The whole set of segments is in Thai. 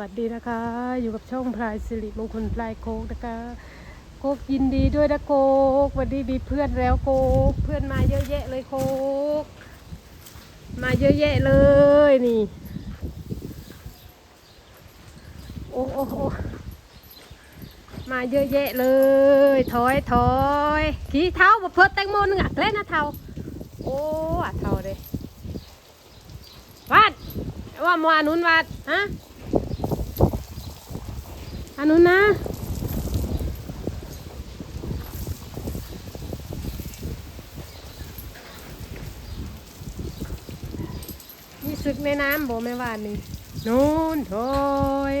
วัสดีนะคะ อยู่กับช่องพลายสิริมงคลพลายโคกนะคะโคกยินดีด้วยนะโคกวันนี้มีเพื่อนแล้วโคกเพื่อนมาเยอะแยะเลยโคกมาเยอะแยะเลยนี่โอ้โอ้มาเยอะแยะเลยถอยถอยขี่เท้าบ่เพิ่นแตงโมนึงอะเล่นนะเท้าโอ้อะเท้าเลยวัดว่ามัวนุนวัดฮะ อันนู้นนะ มีศึกในน้ำบ่แม่ว่านนี่นู้นโถย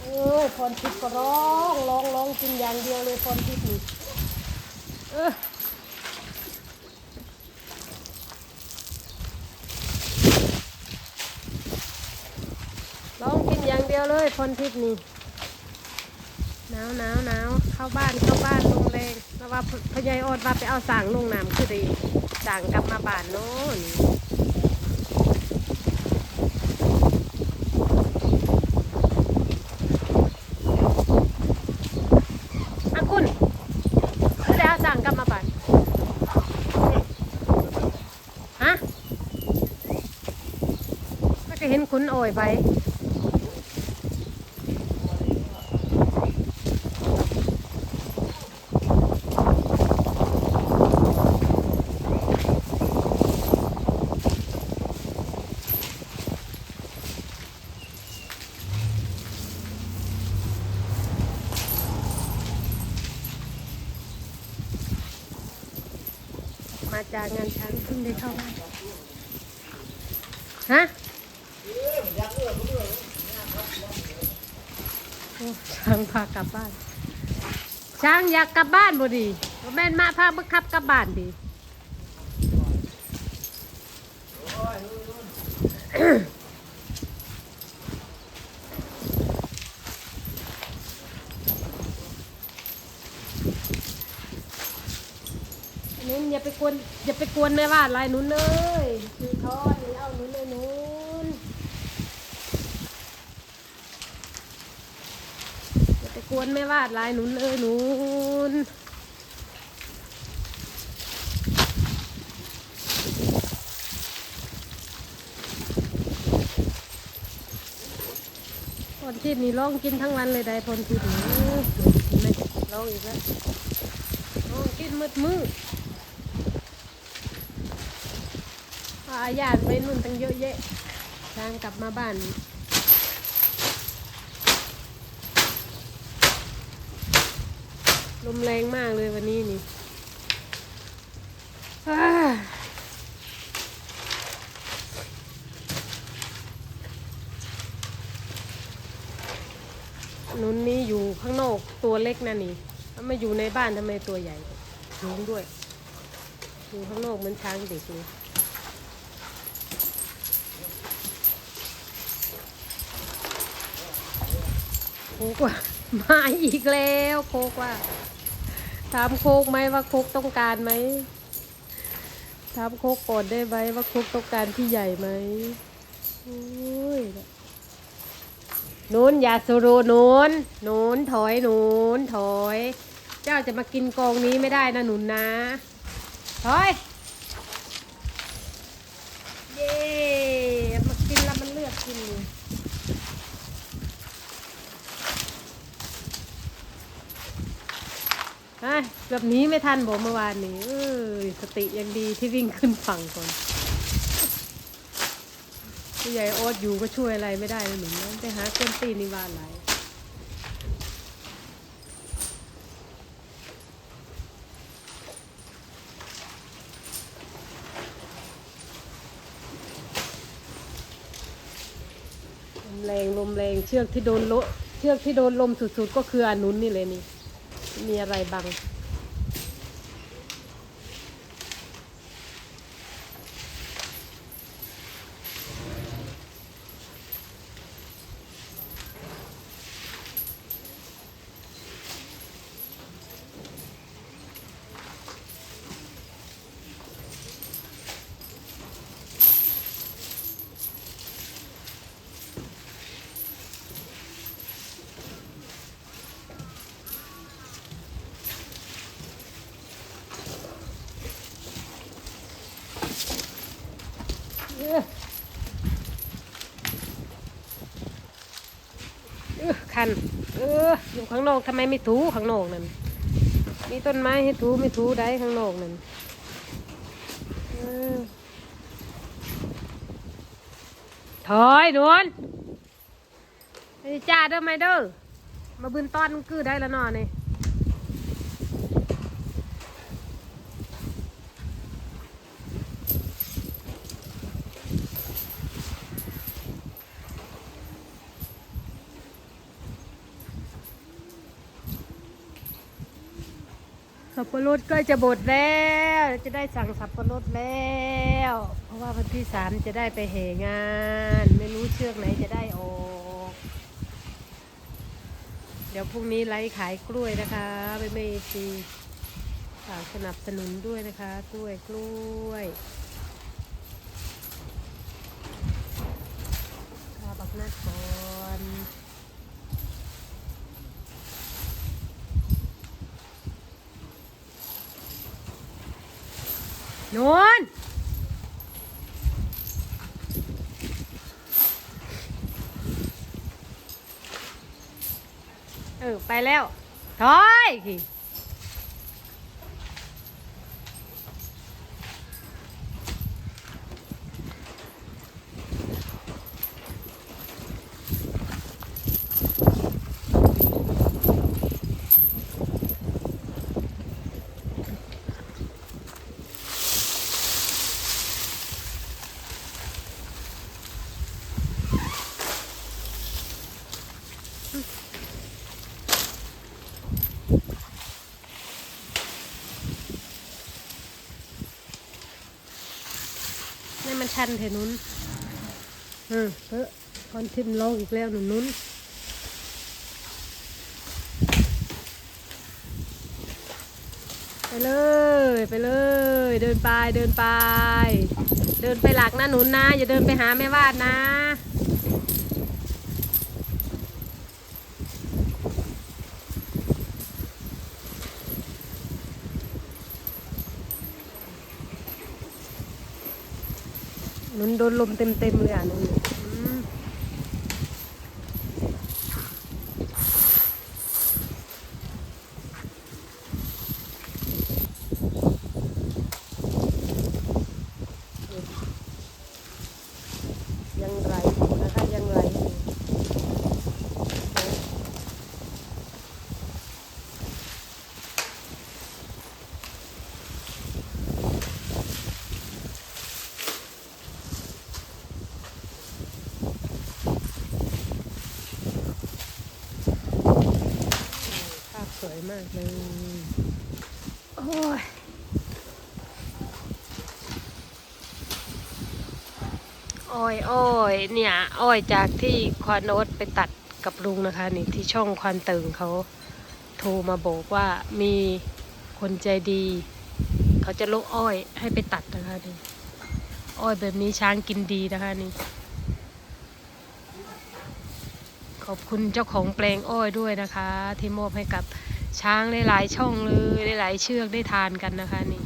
โอ้ยพรทิพย์ก็ร้องร้องร้องกินอย่างเดียวเลยพรทิพย์นี่ ร้อลองกินอย่างเดียวเลยพนทิพย์นี่หนาวหนาวหนาวเข้าบ้านเข้าบ้านลงแรงเพราว่าพญายอดว่าไปเอาสั่งลงน้ำคือดีสั่งกลับมาบ้านโน่นอาคุณคือได้เอาสั่งกลับมาบ้านฮะ ก็เห็นคุณโอยไปมาจากงานช้างเพิ่งได้เข้าบ้านฮะโอ้ ช้างพากลับบ้าน ช้างอยากกลับบ้านบ่ดีบ่แม่นมาพาบังคับกลับบ้านดีนุ้นอย่าไปกวนอย่าไปกวนแม่ว่าลายนุ้นเลยคือทอดนี่เอานุ้นเลยนุ้น อย่กวนแม่ว่าลายนุนเลยนุนพรทิพย์นี่ร้องกินทั้งวันเลยได้พรทิพย์นี่ไหมร้องอีกแล้วร้องกินมืดมืดพาญาติไปนู่นตั้งเยอะแยะทางกลับมาบ้าน ลมแรงมากเลยวันนี้นี่อ้นุนนี้อยู่ข้างนอกตัวเล็กนะนี่แล้วมาอยู่ในบ้านทำไมตัวใหญ่สูงด้วย อยู่ข้างนอกเหมือนช้างเด็กเลยโคกว่ามาอีกแล้วโคกว่า ถามโคกไหมว่าโคกต้องการไหมถามโคกก่อนได้ไหมว่าโคกต้องการที่ใหญ่ไหมโอ้ยนูนอย่าสูรูนูนนูนถอยนูนถอย เจ้าจะมากินกองนี้ไม่ได้นะหนุนนะถอยเย่มากินแล้วมันเลือกกิน นี่เอ้ยเกือบหนี้ไม่ทันบอกเมื่อวานนี้เออสติยังดีที่วิ่งขึ้นฝั่งก่อนผู้ใหญ่โอ๊ตอยู่ก็ช่วยอะไรไม่ได้เลยหนูนไปหาเก้นตีนในบ้านไหลลมแรงลมแรงเชือกที่โดนโลเชือกที่โดนลมสุดๆ ก็คืออนุนนี่เลยนี่ มีอะไรบัง ล คัน เออ อยู่ข้างนอกทำไมไม่ถูข้างนอกนั่น มีต้นไม้ให้ถูไม่ถูได้ข้างนอกนั่นออถอยนวลไอ้จ้าเด้อไม่เด้อ มาบืนต้อนกือได้แล้วเนอนี่ บปะรดกล้จะบดแล้ว จะได้สั่งสับปะรดแล้ว เพราะว่าวันที่สามจะได้ไปเหงาน ไม่รู้เชือกไหนจะได้ออกเดี๋ยวพรุ่งนี้ไลฟ์ขายกล้วยนะคะไม่ไม่ซีฝากสนับสนุนด้วยนะคะ กล้วยกล้วยข้าบักนัดก่อน นวนเออ ไปแล้วถอย ชันเถนุ้นเออเออคอนทิมลงอีกแล้วหนุนนุนไปเลย ไปเลย เดินไปเดินไป เดินไปหลักนะหนุนนะ อย่าเดินไปหาแม่วาดนะ มันโดนลมเต็มๆเลยอะหนุนยังไรลอยู่นะคะยังไหลอยู่ภาพส วยมากเลย โอ้ยอ้อยอ้อยเนี่ยอ้อยจากที่ควานโอ๊ตไปตัดกับลุงนะคะ นี่ที่ช่องควานตึงเขาโทรมาบอกว่ามีคนใจดี เขาจะลกอ้อยให้ไปตัดนะคะนี่อ้อยแบบนี้ช้างกินดีนะคะนี่ ขอบคุณเจ้าของแปลงอ้อยด้วยนะคะ ที่มอบให้กับ ช้างได้หลายช่องเลยได้หลายเชือกได้ทานกันนะคะนี่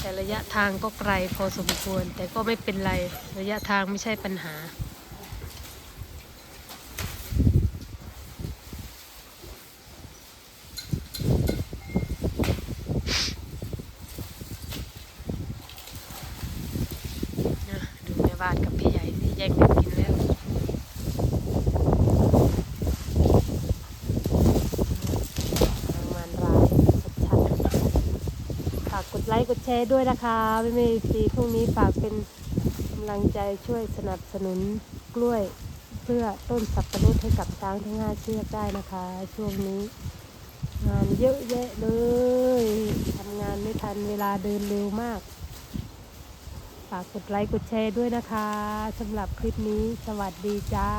แต่ระยะทางก็ไกลพอสมควร แต่ก็ไม่เป็นไร ระยะทางไม่ใช่ปัญหา นะ ดูแม่บ้านกับพี่ใหญ่ที่แย่งกันกินแล้วทางมันรายชัดๆฝากกดไลค์กดแชร์ด้วยนะคะไม่ไม่ซีพรุ่งนี้ฝากเป็นกำลังใจช่วยสนับสนุนกล้วยเพื่อต้นสับปะรดให้กับช้างทั้งห้าเชือกได้นะคะ ช่วงนี้ งานเยอะแยะเลยทำงานไม่ทันเวลาเดินเร็วมาก ฝากกดไลค์กดแชร์ด้วยนะคะสำหรับคลิปนี้สวัสดีจ้า